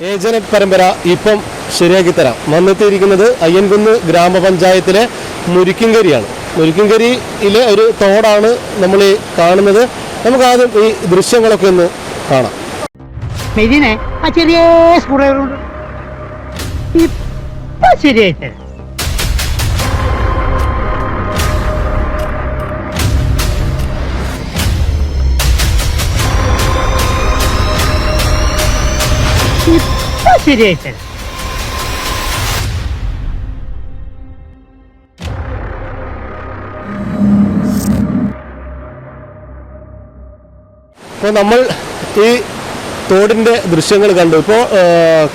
ഏജനറ്റ് പരമ്പര ഇപ്പം ശരിയാക്കി തരാം. വന്നെത്തിയിരിക്കുന്നത് അയ്യൻകുന്ന് ഗ്രാമപഞ്ചായത്തിലെ മുരിക്കിങ്കരിയാണ് മുരിക്കിങ്കരിയിലെ ഒരു തോടാണ് നമ്മൾ ഈ കാണുന്നത്. നമുക്ക് ആദ്യം ഈ ദൃശ്യങ്ങളൊക്കെ ഒന്ന് കാണാം. മെതിനെ ആ ചെറിയ സ്കൂളുകളുണ്ട് ഇപ്പൊ ശരിയായിട്ട് അപ്പോൾ നമ്മൾ ഈ തോടിന്റെ ദൃശ്യങ്ങൾ കണ്ടു. ഇപ്പോൾ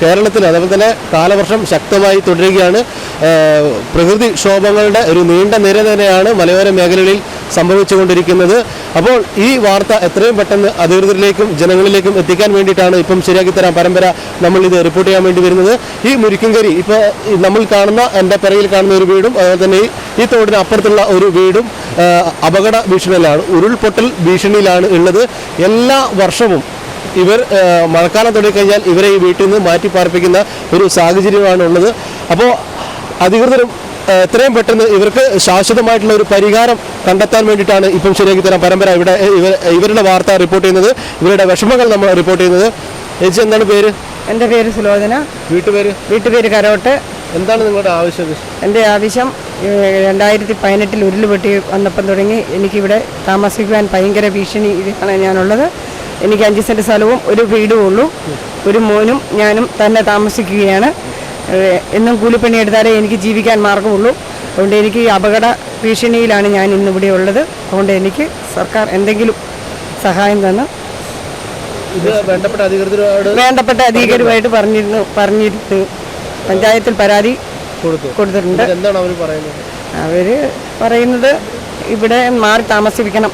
കേരളത്തിൽ അതേപോലെ തന്നെ കാലവർഷം ശക്തമായി തുടരുകയാണ്. പ്രകൃതിക്ഷോഭങ്ങളുടെ പ്രകൃതി ക്ഷോഭങ്ങളുടെ ഒരു നീണ്ട നിര തന്നെയാണ് മലയോര മേഖലകളിൽ സംഭവിച്ചുകൊണ്ടിരിക്കുന്നത്. അപ്പോൾ ഈ വാർത്ത എത്രയും പെട്ടെന്ന് അധികൃതരിലേക്കും ജനങ്ങളിലേക്കും എത്തിക്കാൻ വേണ്ടിയിട്ടാണ് ഇപ്പം ശരിയാക്കി തരാം പരമ്പര നമ്മൾ ഇത് റിപ്പോർട്ട് ചെയ്യാൻ വേണ്ടി വരുന്നത്. ഈ മുരിക്കങ്കരി ഇപ്പോൾ നമ്മൾ കാണുന്ന എന്റെ പിറയിൽ കാണുന്ന ഒരു വീടും അതുപോലെ തന്നെ ഈ- തോടിന് അപ്പുറത്തുള്ള ഒരു വീടും അപകട ഭീഷണിയിലാണ് ഉരുൾപൊട്ടൽ ഭീഷണിയിലാണ് ഉള്ളത്. എല്ലാ വർഷവും ഇവർ മഴക്കാലം തുടങ്ങിക്കഴിഞ്ഞാൽ ഇവരെ ഈ വീട്ടിൽ നിന്ന് മാറ്റി പാർപ്പിക്കുന്ന ഒരു സാഹചര്യമാണ് ഉള്ളത് അപ്പോൾ അധികൃതരും എത്രയും പെട്ടെന്ന് ഇവർക്ക് ശാശ്വതമായിട്ടുള്ള ഒരു പരിഹാരം കണ്ടെത്താൻ വേണ്ടിയിട്ടാണ് ഇപ്പം ശരിയാക്കി തരാം പരമ്പര. ഇവിടെ ഇവരുടെ വാർത്ത റിപ്പോർട്ട് ചെയ്യുന്നത് ഇവരുടെ വിഷമങ്ങൾ നമ്മൾ റിപ്പോർട്ട് ചെയ്യുന്നത്. ചേച്ചി എന്താണ് പേര്? എന്റെ പേര് സുലോചന. വീട്ടുപേര്? വീട്ടുപേര് കരോട്ട്. എന്താണ് നിങ്ങളുടെ ആവശ്യം? എന്റെ ആവശ്യം രണ്ടായിരത്തി പതിനെട്ടിൽ ഉരുളുപൊട്ടി വന്നപ്പം തുടങ്ങി എനിക്കിവിടെ താമസിക്കുവാൻ ഭയങ്കര ഭീഷണി ഇതിലാണ് ഞാനുള്ളത്. എനിക്ക് അഞ്ച് സെന്റ് സ്ഥലവും ഒരു വീടും ഉള്ളൂ. ഒരു മോനും ഞാനും തന്നെ താമസിക്കുകയാണ്. എന്നും കൂലിപ്പണി എടുത്താലേ എനിക്ക് ജീവിക്കാൻ മാർഗമുള്ളൂ. അതുകൊണ്ട് എനിക്ക് ഈ അപകട ഭീഷണിയിലാണ് ഞാൻ ഇന്നിവിടെ ഉള്ളത്. അതുകൊണ്ട് എനിക്ക് സർക്കാർ എന്തെങ്കിലും സഹായം തന്ന് വേണ്ടപ്പെട്ട അധികാരിയുമായിട്ട് പറഞ്ഞിരുന്നു പറഞ്ഞിരുന്നു. പഞ്ചായത്തിൽ പരാതി കൊടുത്തു. കൊടുത്തിട്ടുണ്ട്. അവർ പറയുന്നത്? ഇവിടെ മാറി താമസിപ്പിക്കണം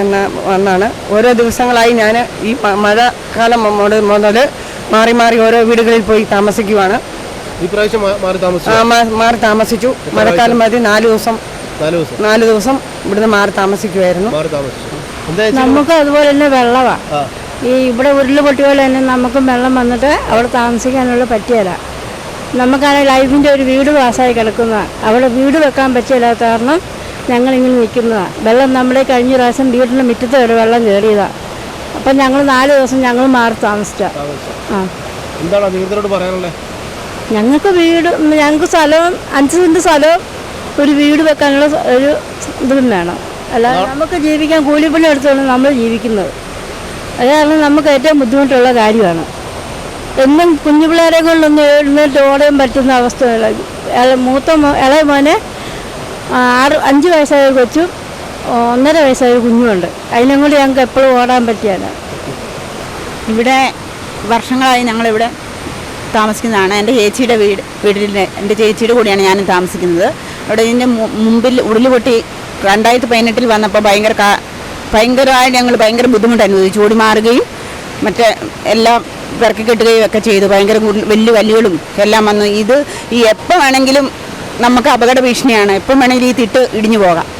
എന്ന എന്നാണ്. ഓരോ ദിവസങ്ങളായി ഞാൻ ഈ മഴക്കാലം മുതൽ മാറി മാറി ഓരോ വീടുകളിൽ പോയി താമസിക്കുവാണ്. മാറി താമസിച്ചു? ആ, മാ- താമസിച്ചു. മഴക്കാലം മതി. നാല് ദിവസം. നാല് ദിവസം? നാല് ദിവസം ഇവിടുന്ന് മാറി താമസിക്കുമായിരുന്നു നമുക്ക് അതുപോലെ തന്നെ വെള്ളമാണ് ഈ ഇവിടെ ഉരുൾ പൊട്ടിയ പോലെ തന്നെ നമുക്കും വെള്ളം വന്നിട്ട് അവിടെ താമസിക്കാനുള്ള പറ്റിയല്ല. നമുക്കാണെങ്കിൽ ലൈഫിന്റെ ഒരു വീട് പാസ്സായി കിടക്കുന്നതാണ് അവിടെ വീട് വെക്കാൻ പറ്റിയില്ലാത്ത കാരണം ഞങ്ങൾ ഇങ്ങനെ നിൽക്കുന്നതാണ് വെള്ളം നമ്മുടെ കഴിഞ്ഞ പ്രാവശ്യം വീടിന്റെ മുറ്റത്ത് ഒരു വെള്ളം കയറിയതാണ് അപ്പം ഞങ്ങൾ നാല് ദിവസം ഞങ്ങൾ മാറി താമസിച്ചാണ് താമസിച്ചു. ആ. എന്താണ് അധികൃതരോട് പറയാനുള്ളത് ഞങ്ങൾക്ക് വീട് ഞങ്ങൾക്ക് സ്ഥലവും അഞ്ച് സെന്റ് സ്ഥലവും ഒരു വീട് വെക്കാനുള്ള ഒരു ഇതും വേണം. അല്ല നമുക്ക് ജീവിക്കാൻ കൂലിപ്പണി എടുത്താണ് നമ്മൾ ജീവിക്കുന്നത്. അതാണ് നമുക്ക് ഏറ്റവും ബുദ്ധിമുട്ടുള്ള കാര്യമാണ്. എന്നും കുഞ്ഞു പിള്ളേരെ കൊണ്ടൊന്നും എഴുന്നേറ്റ് ഓടാൻ പറ്റുന്ന അവസ്ഥ മൂത്ത ഇളയ മോനെ ആറ് അഞ്ച് വയസ്സായ കൊച്ചും ഒന്നര വയസ്സായ കുഞ്ഞുമുണ്ട്. അതിനും കൂടി ഞങ്ങൾക്ക് എപ്പോഴും ഓടാൻ പറ്റിയാണ് ഇവിടെ വർഷങ്ങളായി ഞങ്ങളിവിടെ താമസിക്കുന്നതാണ്. എന്റെ ചേച്ചിയുടെ വീട് വീട്ടിൽ എന്റെ ചേച്ചിയുടെ കൂടെയാണ് ഞാനും താമസിക്കുന്നത്. അവിടെ ഇതിന്റെ മുമ്പിൽ ഉരുളുപൊട്ടി രണ്ടായിരത്തി പതിനെട്ടിൽ വന്നപ്പോൾ ഭയങ്കര കാ- ഭയങ്കരമായി ഞങ്ങൾ ഭയങ്കര ബുദ്ധിമുട്ട് അനുഭവിച്ചു. ഓടി മാറുകയും മറ്റേ എല്ലാം പിറക്കി കെട്ടുകയും ഒക്കെ ചെയ്തു. ഭയങ്കര വലിയ വലികളും എല്ലാം വന്നു. ഇത് ഈ എപ്പോൾ വേണമെങ്കിലും നമുക്ക് അപകട ഭീഷണിയാണ്. എപ്പം വേണമെങ്കിലും ഈ തിട്ട് ഇടിഞ്ഞു പോകാം.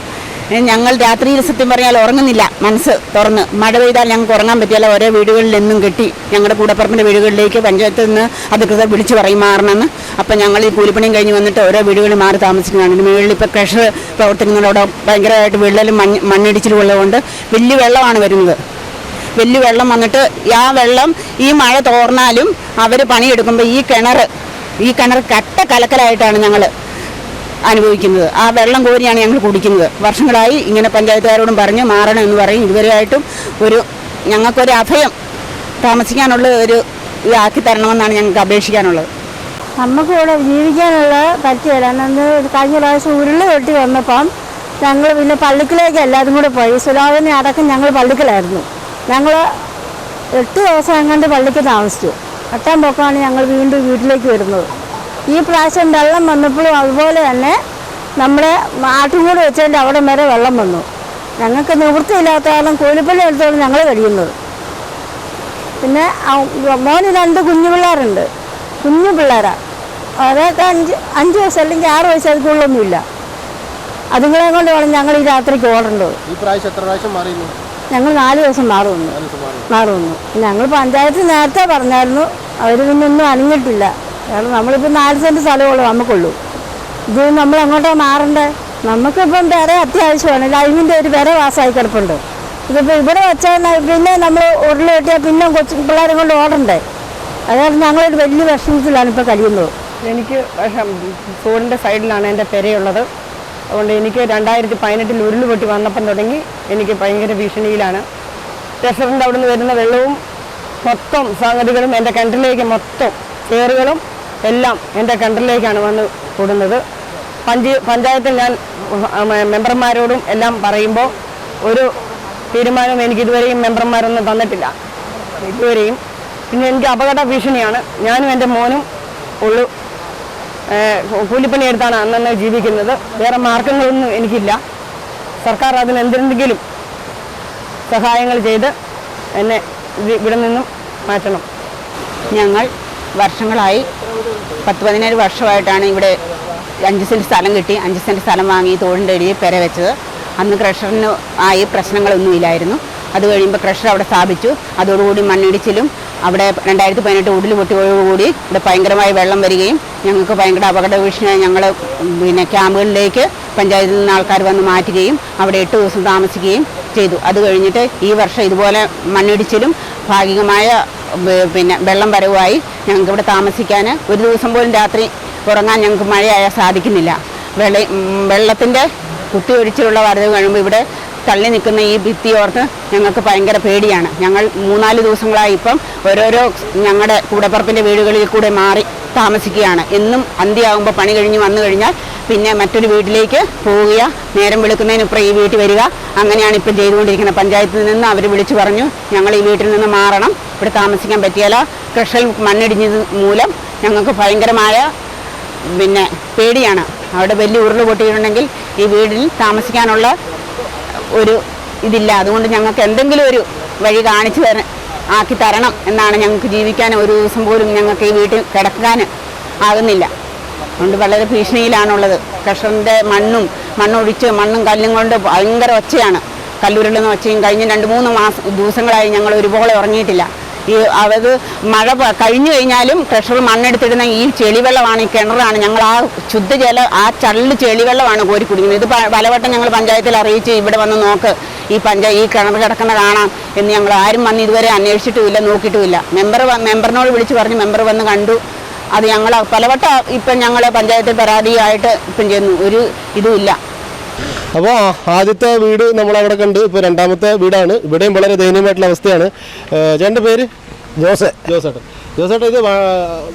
ഞങ്ങൾ രാത്രിയിൽ സത്യം പറഞ്ഞാൽ ഉറങ്ങുന്നില്ല. മനസ്സ് തുറന്ന്. മഴ പെയ്താൽ ഞങ്ങൾക്ക് ഉറങ്ങാൻ പറ്റിയാൽ ഓരോ വീടുകളിൽ നിന്നും കെട്ടി ഞങ്ങളുടെ കൂടപ്പറമ്പിന്റെ വീടുകളിലേക്ക് പഞ്ചായത്തിൽ നിന്ന് അധികൃതർ വിളിച്ചു പറയും മാറണമെന്ന്. അപ്പം ഞങ്ങൾ ഈ കൂലിപ്പണിയും കഴിഞ്ഞ് വന്നിട്ട് ഓരോ വീടുകളിൽ മാറി താമസിക്കുന്നതാണ്. മുകളിൽ ഇപ്പോൾ ക്രഷർ പ്രവർത്തിക്കുന്നതോടെ ഭയങ്കരമായിട്ട് വിള്ളലും മണ്ണ് മണ്ണിടിച്ചിലും ഉള്ളതുകൊണ്ട് വലിയ വെള്ളമാണ് വരുന്നത്. വലിയ വെള്ളം വന്നിട്ട് ആ വെള്ളം ഈ മഴ തോർന്നാലും അവർ പണിയെടുക്കുമ്പോൾ ഈ കിണർ ഈ കിണർ കട്ട കലക്കലായിട്ടാണ് ഞങ്ങൾ അനുഭവിക്കുന്നത്. ആ വെള്ളം കോരിയാണ് ഞങ്ങൾ കുടിക്കുന്നത്. വർഷങ്ങളായി ഇങ്ങനെ പഞ്ചായത്തുകാരോടും പറഞ്ഞ് മാറണം എന്ന് പറയും. ഇതുവരെയായിട്ടും ഒരു ഞങ്ങൾക്കൊരു അഭയം താമസിക്കാനുള്ള ഒരു ഇതാക്കി തരണമെന്നാണ് ഞങ്ങൾക്ക് അപേക്ഷിക്കാനുള്ളത്. നമുക്ക് ഇവിടെ ജീവിക്കാനുള്ള പറ്റിയല്ല കഴിഞ്ഞ പ്രാവശ്യം ഉരുൾ വെട്ടി വന്നപ്പം ഞങ്ങൾ പിന്നെ പള്ളിക്കലേക്ക് എല്ലാവരും കൂടെ പോയി. സുലാവിനെ അടക്കം ഞങ്ങൾ പള്ളിക്കലായിരുന്നു. ഞങ്ങൾ എട്ട് ദിവസം എങ്ങാണ്ട് പള്ളിക്ക് താമസിച്ചു. എട്ടാം പൊക്കമാണ് ഞങ്ങൾ വീണ്ടും വീട്ടിലേക്ക് വരുന്നത്. ഈ പ്രാവശ്യം വെള്ളം വന്നപ്പോഴും അതുപോലെ തന്നെ നമ്മുടെ ആട്ടുംകൂട് വെച്ചതിന്റെ അവിടെ വരെ വെള്ളം വന്നു. ഞങ്ങൾക്ക് നിവൃത്തിയില്ലാത്ത കാരണം കൂലിപ്പള്ളി എടുത്തോളം ഞങ്ങൾ കഴിയുന്നത്. പിന്നെ മോന് രണ്ട് കുഞ്ഞു പിള്ളേരുണ്ട്. കുഞ്ഞു പിള്ളേരാണ് അതൊക്കെ അഞ്ച് അഞ്ച് വയസ്സ് അല്ലെങ്കിൽ ആറ് വയസ്സ് അതുക്കുള്ളൊന്നുമില്ല അതുങ്ങളെ കൊണ്ട് വേണം ഞങ്ങൾ ഈ രാത്രിക്ക് ഓടേണ്ടത്. ഈ പ്രാവശ്യം എത്ര പ്രാവശ്യം മാറിയിരുന്നു? ഞങ്ങൾ നാല് ദിവസം മാറുന്നു. മാറുന്നു. ഞങ്ങൾ പഞ്ചായത്ത് നേരത്തെ പറഞ്ഞായിരുന്നു. അവർ ഒന്നും അണിഞ്ഞിട്ടില്ല കാരണം നമ്മളിപ്പോൾ നാല് സെന്റ് സ്ഥലമുള്ളൂ നമുക്കുള്ളൂ. ഇത് നമ്മൾ എങ്ങോട്ടാണ് മാറണ്ടേ? നമുക്കിപ്പം വേറെ അത്യാവശ്യമാണ്. ലൈവിന്റെ ഒരു വേറെ പാസ്സായി കിടപ്പുണ്ട്. ഇതിപ്പോൾ ഇവിടെ വെച്ചാൽ പിന്നെ നമ്മൾ ഉരുള കെട്ടിയാൽ പിന്നെ കൊച്ചു പിള്ളേരെ കൊണ്ട് ഓടണ്ടേ? അതായത് ഞങ്ങളൊരു വലിയ വിഷമത്തിലാണ് ഇപ്പോൾ കഴിയുന്നത്. എനിക്ക് തോടിന്റെ സൈഡിലാണ് എന്റെ പെരയുള്ളത്. അതുകൊണ്ട് എനിക്ക് രണ്ടായിരത്തി പതിനെട്ടിൽ ഉരുൾ പൊട്ടി വന്നപ്പം തുടങ്ങി എനിക്ക് ഭയങ്കര ഭീഷണിയിലാണ്. റെസ്റ്റോറന്റ് അവിടെ നിന്ന് വരുന്ന വെള്ളവും മൊത്തം സംഗതികളും എന്റെ കിണറ്റിലേക്ക് മൊത്തം ചേറുകളും എല്ലാം എന്റെ കിണറ്റിലേക്കാണ് വന്ന് കൂടുന്നത്. പഞ്ചി പഞ്ചായത്തിൽ ഞാൻ മെമ്പർമാരോടും എല്ലാം പറയുമ്പോൾ ഒരു തീരുമാനം എനിക്ക് ഇതുവരെയും മെമ്പർമാരൊന്നും തന്നിട്ടില്ല. ഇതുവരെയും. പിന്നെ എനിക്ക് അപകട ഭീഷണിയാണ്. ഞാനും എന്റെ മോനും ഉള്ളു കൂലിപ്പണിയെടുത്താണ് അന്നന്ന് ജീവിക്കുന്നത്. വേറെ മാർഗങ്ങളൊന്നും എനിക്കില്ല. സർക്കാർ അതിന് എന്തെങ്കിലും സഹായങ്ങൾ ചെയ്ത് എന്നെ ഇവിടെ നിന്നും മാറ്റണം. ഞങ്ങൾ വർഷങ്ങളായി. പത്ത് പതിനേഴ് വർഷമായിട്ടാണ് ഇവിടെ അഞ്ച് സെന്റ് സ്ഥലം കിട്ടി. അഞ്ച് സെന്റ് സ്ഥലം വാങ്ങി തോടിന്റെ അടിയിൽ പെര വെച്ചത്. അന്ന് ക്രഷറിന് ആയി പ്രശ്നങ്ങളൊന്നുമില്ലായിരുന്നു അത് കഴിയുമ്പോൾ ക്രഷർ അവിടെ സ്ഥാപിച്ചു. അതോടുകൂടി മണ്ണിടിച്ചിലും അവിടെ രണ്ടായിരത്തി പതിനെട്ട് ഉരുൾ പൊട്ടിയോടുകൂടി ഇവിടെ ഭയങ്കരമായി വെള്ളം വരികയും ഞങ്ങൾക്ക് ഭയങ്കര അപകട ഭീഷണി ഞങ്ങൾ പിന്നെ ക്യാമ്പുകളിലേക്ക് പഞ്ചായത്തിൽ നിന്ന് ആൾക്കാർ വന്ന് മാറ്റുകയും അവിടെ എട്ട് ദിവസം താമസിക്കുകയും ചെയ്തു. അത് കഴിഞ്ഞിട്ട് ഈ വർഷം ഇതുപോലെ മണ്ണിടിച്ചിലും ഭാഗികമായ പിന്നെ വെള്ളം വരവുമായി ഞങ്ങൾക്ക് ഇവിടെ താമസിക്കാൻ ഒരു ദിവസം പോലും രാത്രി ഉറങ്ങാൻ ഞങ്ങൾക്ക് മഴയായാൽ സാധിക്കുന്നില്ല. വെള്ള വെള്ളത്തിന്റെ ഒഴിച്ചുള്ള വരവ് കഴിയുമ്പോൾ ഇവിടെ തള്ളി നിൽക്കുന്ന ഈ ഭിത്തിയോർത്ത് ഞങ്ങൾക്ക് ഭയങ്കര പേടിയാണ്. ഞങ്ങൾ മൂന്നാൽ ദിവസങ്ങളായി ഇപ്പം ഓരോരോ ഞങ്ങളുടെ കൂടപ്പറപ്പിന്റെ വീടുകളിൽ കൂടെ മാറി താമസിക്കുകയാണ്. എന്നും അന്ത്യമാകുമ്പോൾ പണി കഴിഞ്ഞ് വന്നു കഴിഞ്ഞാൽ പിന്നെ മറ്റൊരു വീട്ടിലേക്ക് പോവുക നേരം വെളുക്കുന്നതിനിപ്പുറം ഈ വീട്ടിൽ വരിക. അങ്ങനെയാണ് ഇപ്പം ചെയ്തുകൊണ്ടിരിക്കുന്നത്. പഞ്ചായത്തിൽ നിന്ന് അവർ വിളിച്ചു പറഞ്ഞു ഞങ്ങൾ ഈ വീട്ടിൽ നിന്ന് മാറണം. ഇവിടെ താമസിക്കാൻ പറ്റിയാല? കൃഷൽ മണ്ണിടിഞ്ഞത് മൂലം ഞങ്ങൾക്ക് ഭയങ്കരമായ പിന്നെ പേടിയാണ്. അവിടെ വലിയ ഉരുൾ പൊട്ടിയിട്ടുണ്ടെങ്കിൽ ഈ വീടിൽ താമസിക്കാനുള്ള ഒരു ഇതില്ല. അതുകൊണ്ട് ഞങ്ങൾക്ക് എന്തെങ്കിലും ഒരു വഴി കാണിച്ചു തര ആക്കി തരണം എന്നാണ് ഞങ്ങൾക്ക് ജീവിക്കാൻ ഒരു ദിവസം പോലും ഞങ്ങൾക്ക് ഈ വീട്ടിൽ കിടക്കാൻ ആകുന്നില്ല. അതുകൊണ്ട് വളരെ ഭീഷണിയിലാണുള്ളത്. കർഷകന്റെ മണ്ണും മണ്ണൊഴിച്ച് മണ്ണും കല്ലും കൊണ്ട് ഭയങ്കര ഒച്ചയാണ്. കല്ലുരുളുന്ന ഒച്ചയും കഴിഞ്ഞ് രണ്ട് മൂന്ന് മാസം ദിവസങ്ങളായി ഞങ്ങൾ ഒരുപോലെ ഉറങ്ങിയിട്ടില്ല. ഈ അത് മഴ കഴിഞ്ഞു കഴിഞ്ഞാലും പ്രഷർ മണ്ണെടുത്തിടുന്ന ഈ ചെളിവെള്ളമാണ് ഈ കിണറാണ് ഞങ്ങൾ ആ ശുദ്ധജല ആ ചള്ള് ചെളിവെള്ളമാണ് കോരി കുടിക്കുന്നത്. ഇത് പലവട്ടം ഞങ്ങൾ പഞ്ചായത്തിൽ അറിയിച്ച് ഇവിടെ വന്ന് നോക്ക് ഈ പഞ്ചായ ഈ കിണർ കിടക്കുന്ന കാണാം എന്ന് ഞങ്ങൾ ആരും വന്ന് ഇതുവരെ അന്വേഷിച്ചിട്ടുമില്ല നോക്കിയിട്ടുമില്ല. മെമ്പർ മെമ്പറിനോട് വിളിച്ച് പറഞ്ഞു മെമ്പർ വന്ന് കണ്ടു. അത് ഞങ്ങൾ പലവട്ടം ഇപ്പം ഞങ്ങൾ പഞ്ചായത്തിൽ പരാതിയായിട്ട് ഇപ്പം ചെയ്യുന്നു. ഒരു ഇതുമില്ല അപ്പോൾ ആദ്യത്തെ വീട് നമ്മൾ അവിടെ കണ്ട് ഇപ്പോൾ രണ്ടാമത്തെ വീടാണ്. ഇവിടെയും വളരെ ദയനീയമായിട്ടുള്ള അവസ്ഥയാണ്. ചേട്ടന്റെ പേര്? ജോസ്. ജോസേട്ടൻ. ജോസേട്ടൻ ഇത്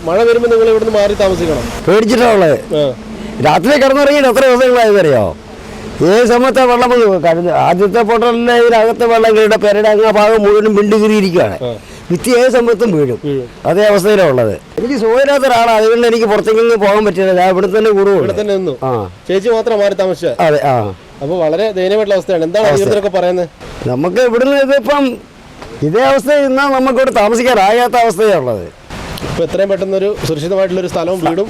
മഴ വരുമ്പോൾ നിങ്ങൾ ഇവിടുന്ന് മാറി താമസിക്കണം. പേടിച്ചിട്ടാണ്. രാത്രി കിടന്നുറങ്ങിയിട്ട് എത്ര ദിവസങ്ങളായതറിയോ ഏത് സമയത്തെ വെള്ളം ആദ്യത്തെ പൊട്ടലിന്റെ ഇതിനകത്തെ വെള്ളം കയറിയുടെ പെരയുടെ അങ്ങ് ഭാഗം മുഴുവനും ബിണ്ട് കീറിയിരിക്കുകയാണ്. ഭിത്തി ഏത് സമയത്തും വീഴും. അതേ അവസ്ഥയിലാണ് ഉള്ളത്. എനിക്ക് സുഖമില്ലാത്ത ഒരാളാണ് അതുകൊണ്ട് എനിക്ക് പുറത്തേക്കൊന്നും പോകാൻ പറ്റില്ല. ഞാൻ ഇവിടെ തന്നെ കൂടുതലും കൂടുള്ളൂ തന്നെ നിന്നു. ആ. ചേച്ചി മാത്രം മാറി താമസിച്ചു അതെ ആ. അപ്പോൾ വളരെ ദയനീയമായിട്ടുള്ള അവസ്ഥയാണ്. എന്താണ് അധികൃതരൊക്കെ പറയുന്നത്? നമുക്ക് ഇവിടുന്ന് ഇതിപ്പം ഇതേ അവസ്ഥയിൽ നിന്നാൽ നമുക്കിവിടെ താമസിക്കാനാകാത്ത അവസ്ഥയാണ് ഉള്ളത്. ഇപ്പോൾ എത്രയും പെട്ടെന്ന് ഒരു സുരക്ഷിതമായിട്ടുള്ള ഒരു സ്ഥലവും വീടും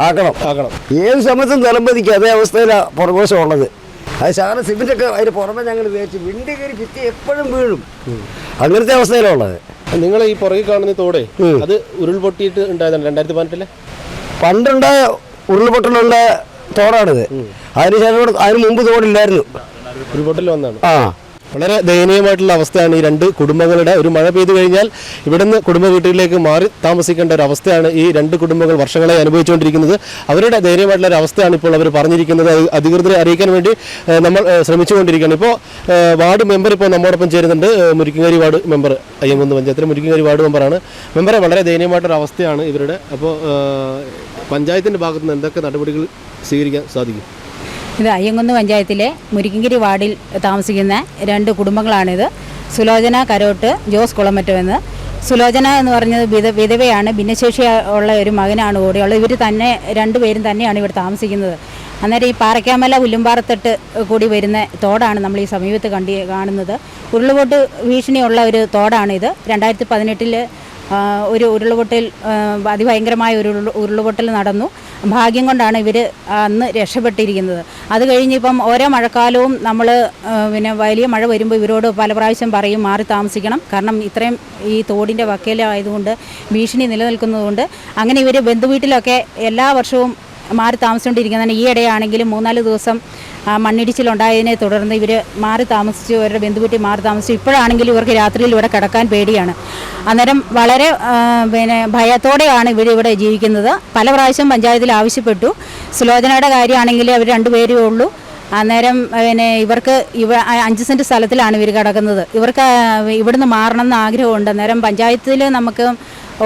ആക്കണം. ആക്കണം. ഏത് സമയത്തും തലമ്പതിക്കും അതേ അവസ്ഥയിലാണ് പുറകോശം ഉള്ളത്. അത് ശകലം സിമെന്റൊക്കെ അതിന് പുറമെ ഞങ്ങൾ തേച്ച് വിണ്ടി കയറി ഭിത്തി എപ്പോഴും വീഴും. അങ്ങനത്തെ അവസ്ഥയിലാണ് ഉള്ളത്. നിങ്ങൾ ഈ പുറകിൽ കാണുന്ന തോടെ. അത് ഉരുൾപൊട്ടിയിട്ട് ഉണ്ടായതാണ് രണ്ടായിരത്തി പതിനെട്ടിലെ പണ്ടുണ്ട ഉരുൾപൊട്ടലുണ്ടായ തോടാണിത്. അതിനുശേഷം അതിന് മുമ്പ് തോടില്ലായിരുന്നു. ഉരുൾപൊട്ടൽ വന്നാണ്. ആ. വളരെ ദയനീയമായിട്ടുള്ള അവസ്ഥയാണ് ഈ രണ്ട് കുടുംബങ്ങളുടെ. ഒരു മഴ പെയ്തു കഴിഞ്ഞാൽ ഇവിടുന്ന് കുടുംബ വീട്ടിലേക്ക് മാറി താമസിക്കേണ്ട ഒരു അവസ്ഥയാണ് ഈ രണ്ട് കുടുംബങ്ങൾ വർഷങ്ങളായി അനുഭവിച്ചുകൊണ്ടിരിക്കുന്നത്. അവരുടെ ദയനീയമായിട്ടുള്ള ഒരു അവസ്ഥയാണ് ഇപ്പോൾ അവർ പറഞ്ഞിരിക്കുന്നത്. അധികൃതരെ അറിയിക്കാൻ വേണ്ടി നമ്മൾ ശ്രമിച്ചുകൊണ്ടിരിക്കുകയാണ്. ഇപ്പോൾ വാർഡ് മെമ്പർ ഇപ്പോൾ നമ്മോടൊപ്പം ചേരുന്നുണ്ട്. ഏഹ്, മുരിക്കങ്ങാരി വാർഡ് മെമ്പർ അയ്യങ്കുന്ന് പഞ്ചായത്തിലെ മുരിക്കങ്ങാരി വാർഡ് മെമ്പറാണ്. മെമ്പറെ വളരെ ദയനീയമായിട്ടൊരു അവസ്ഥയാണ് ഇവരുടെ. അപ്പോൾ പഞ്ചായത്തിന്റെ ഭാഗത്തുനിന്ന് എന്തൊക്കെ നടപടികൾ സ്വീകരിക്കാൻ സാധിക്കും? ഇത് അയ്യങ്കുന്ന് പഞ്ചായത്തിലെ മുരിക്കങ്കിരി വാർഡിൽ താമസിക്കുന്ന രണ്ട് കുടുംബങ്ങളാണിത്. സുലോചന കരോട്ട് ജോസ് കുളമറ്റം എന്ന് സുലോചന എന്ന് പറഞ്ഞത് വിധ വിധവയാണ്. ഭിന്നശേഷി ഉള്ള ഒരു മകനാണ് കൂടിയുള്ളത്. ഇവർ തന്നെ രണ്ടുപേരും തന്നെയാണ് ഇവിടെ താമസിക്കുന്നത്. അന്നേരം ഈ പാറയ്ക്കാമല പുല്ലുംപാറത്തെട്ട് കൂടി വരുന്ന തോടാണ് നമ്മൾ ഈ സമീപത്ത് കണ്ടി കാണുന്നത്. ഉരുളുപൊട്ട് ഭീഷണിയുള്ള ഒരു തോടാണിത്. രണ്ടായിരത്തി പതിനെട്ടിൽ ഒരു ഉരുളുപൊട്ടൽ അതിഭയങ്കരമായ ഒരു ഉരുൾ ഉരുളുപൊട്ടൽ നടന്നു. ഭാഗ്യം കൊണ്ടാണ് ഇവർ അന്ന് രക്ഷപ്പെട്ടിരിക്കുന്നത്. അത് കഴിഞ്ഞിപ്പം ഓരോ മഴക്കാലവും നമ്മൾ പിന്നെ വലിയ മഴ വരുമ്പോൾ ഇവരോട് പല പ്രാവശ്യം പറയും മാറി താമസിക്കണം. കാരണം ഇത്രയും ഈ തോടിന്റെ വക്കയിലായതുകൊണ്ട് ഭീഷണി നിലനിൽക്കുന്നതുകൊണ്ട് അങ്ങനെ ഇവർ ബന്ധുവീട്ടിലൊക്കെ എല്ലാ വർഷവും മാറി താമസിച്ചുകൊണ്ടിരിക്കുന്നതാണ് ഈയിടെയാണെങ്കിലും മൂന്നാൽ ദിവസം മണ്ണിടിച്ചിലുണ്ടായതിനെ തുടർന്ന് ഇവർ മാറി താമസിച്ചു ഇവരുടെ ബന്ധുവീട്ടിൽ മാറി താമസിച്ചു. ഇപ്പോഴാണെങ്കിലും ഇവർക്ക് രാത്രിയിൽ ഇവിടെ കിടക്കാൻ പേടിയാണ്. അന്നേരം വളരെ പിന്നെ ഭയത്തോടെയാണ് ഇവർ ഇവിടെ ജീവിക്കുന്നത്. പല പ്രാവശ്യം പഞ്ചായത്തിൽ ആവശ്യപ്പെട്ടു. സുലോചനയുടെ കാര്യമാണെങ്കിൽ അവർ രണ്ടുപേരേ ഉള്ളൂ. അന്നേരം പിന്നെ ഇവർക്ക് ഇവ അഞ്ച് സെന്റ് സ്ഥലത്തിലാണ് ഇവർ കിടക്കുന്നത്. ഇവർക്ക് ഇവിടുന്ന് മാറണം എന്ന് ആഗ്രഹമുണ്ട്. അന്നേരം പഞ്ചായത്തിൽ നമുക്ക്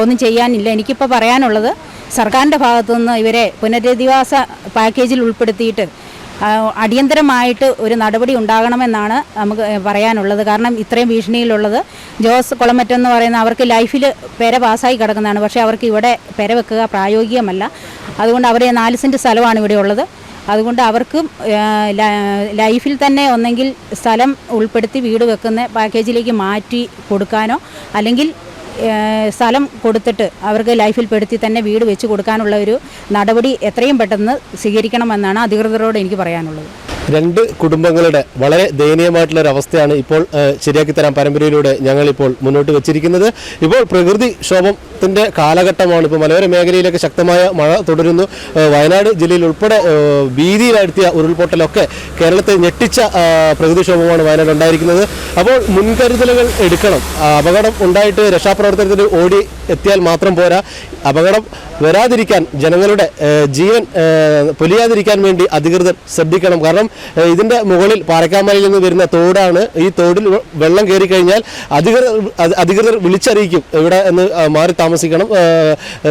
ഒന്നും ചെയ്യാനില്ല. എനിക്കിപ്പോൾ പറയാനുള്ളത് സർക്കാരിന്റെ ഭാഗത്തുനിന്ന് ഇവരെ പുനരധിവാസ പാക്കേജിൽ ഉൾപ്പെടുത്തിയിട്ട് അടിയന്തരമായിട്ട് ഒരു നടപടി ഉണ്ടാകണമെന്നാണ് നമുക്ക് പറയാനുള്ളത്. കാരണം ഇത്രയും ഭീഷണിയിലുള്ളത് ജോസ് കുളമറ്റെന്ന് പറയുന്ന അവർക്ക് ലൈഫിൽ പെര പാസ്സായി കിടക്കുന്നതാണ്. പക്ഷേ അവർക്ക് ഇവിടെ പെര വെക്കുക പ്രായോഗികമല്ല. അതുകൊണ്ട് അവരെ നാല് സെന്റ് സ്ഥലമാണ് ഇവിടെ ഉള്ളത്. അതുകൊണ്ട് അവർക്കും ലൈഫിൽ തന്നെ ഒന്നെങ്കിൽ സ്ഥലം ഉൾപ്പെടുത്തി വീട് വെക്കുന്ന പാക്കേജിലേക്ക് മാറ്റി കൊടുക്കാനോ അല്ലെങ്കിൽ സ്ഥലം കൊടുത്തിട്ട് അവർക്ക് ലൈഫിൽ പെടുത്തി തന്നെ വീട് വെച്ച് കൊടുക്കാനുള്ള ഒരു നടപടി എത്രയും പെട്ടെന്ന് സ്വീകരിക്കണമെന്നാണ് അധികൃതരോട് എനിക്ക് പറയാനുള്ളത്. രണ്ട് കുടുംബങ്ങളുടെ വളരെ ദയനീയമായിട്ടുള്ള ഒരു അവസ്ഥയാണ് ഇപ്പോൾ ശരിയാക്കി തരാൻ പരമ്പരയിലൂടെ ഞങ്ങൾ ഇപ്പോൾ മുന്നോട്ട് വെച്ചിരിക്കുന്നത്. ഇപ്പോൾ പ്രകൃതി ക്ഷോഭത്തിന്റെ കാലഘട്ടമാണ്. ഇപ്പോൾ മലയോര മേഖലയിലൊക്കെ ശക്തമായ മഴ തുടരുന്നു. വയനാട് ജില്ലയിൽ ഉൾപ്പെടെ ഭീതിയിലാഴ്ത്തിയ ഉരുൾപൊട്ടലൊക്കെ കേരളത്തെ ഞെട്ടിച്ച പ്രകൃതിക്ഷോഭമാണ് വയനാട് ഉണ്ടായിരിക്കുന്നത്. അപ്പോൾ മുൻകരുതലുകൾ എടുക്കണം. അപകടം ഉണ്ടായിട്ട് രക്ഷാപ്രവർത്തനത്തിന് ഓടി എത്തിയാൽ മാത്രം പോരാ. അപകടം വരാതിരിക്കാൻ ജനങ്ങളുടെ ജീവൻ പൊലിയാതിരിക്കാൻ വേണ്ടി അധികൃതർ ശ്രദ്ധിക്കണം. കാരണം ഇതിന്റെ മുകളിൽ പാറക്കാമലയിൽ നിന്ന് വരുന്ന തോടാണ്. ഈ തോടിൽ വെള്ളം കയറി കഴിഞ്ഞാൽ അധികൃതർ അധികൃതർ വിളിച്ചറിയിക്കും ഇവിടെ എന്ന് മാറി താമസിക്കണം.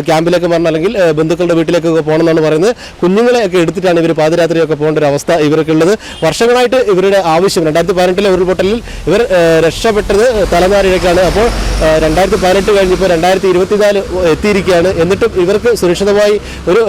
ക്യാമ്പിലേക്ക് മാറണം അല്ലെങ്കിൽ ബന്ധുക്കളുടെ വീട്ടിലേക്കൊക്കെ പോകണമെന്നാണ് പറയുന്നത്. കുഞ്ഞുങ്ങളെയൊക്കെ എടുത്തിട്ടാണ് ഇവർ പാതിരാത്രിയൊക്കെ പോകേണ്ട ഒരു അവസ്ഥ ഇവർക്കുള്ളത്. വർഷങ്ങളായിട്ട് ഇവരുടെ ആവശ്യം രണ്ടായിരത്തി പതിനെട്ടിലെ ഉരുൾപൊട്ടലിൽ ഇവർ രക്ഷപ്പെട്ടത് തലനാരിഴക്കാണ്. അപ്പോൾ രണ്ടായിരത്തി പതിനെട്ട് കഴിഞ്ഞപ്പോൾ രണ്ടായിരത്തി ഇരുപത്തിനാല് എത്തിയിരിക്കുകയാണ്. എന്നിട്ടും ഇവർക്ക് സുരക്ഷിതമായി ഒരു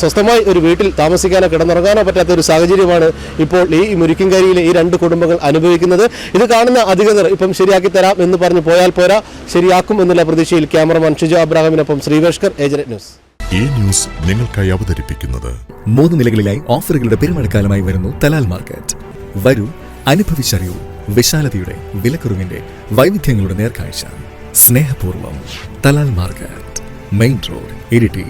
സ്വസ്ഥമായി ഒരു വീട്ടിൽ താമസിക്കാനോ കിടന്നുറങ്ങാനോ പറ്റാത്ത ഒരു സാഹചര്യമാണ് ഇപ്പോൾ ഈ മുരിക്കിൻകരിയിലെ ഈ രണ്ട് കുടുംബങ്ങൾ അനുഭവിക്കുന്നത്. ഇത് കാണുന്ന അധികൃതർ ഇപ്പം ശരിയാക്കി തരാം എന്ന് പറഞ്ഞ് പോയാൽ പോരാ ശരിയാക്കും എന്നുള്ള പ്രതീക്ഷയിൽ ക്യാമറമാൻ ഷിജു അബ്രാഹിമിനൊപ്പം ശ്രീവേഷ്കർ ഏജന്റ് ന്യൂസ്. ഈ ന്യൂസ് നിങ്ങൾക്കായി അവതരിപ്പിക്കുന്നത് മൂന്ന് നിലകളിലായി ഓഫറുകളുടെ പെരുമഴക്കാലമായി വരുന്നു തലാൽ മാർക്കറ്റ്. വരൂ അനുഭവിച്ചറിയൂ വിശാലതയുടെ വിലക്കുറിവിന്റെ വൈവിധ്യങ്ങളുടെ നേർക്കാഴ്ച. സ്നേഹപൂർവം Talal market main road Iritty.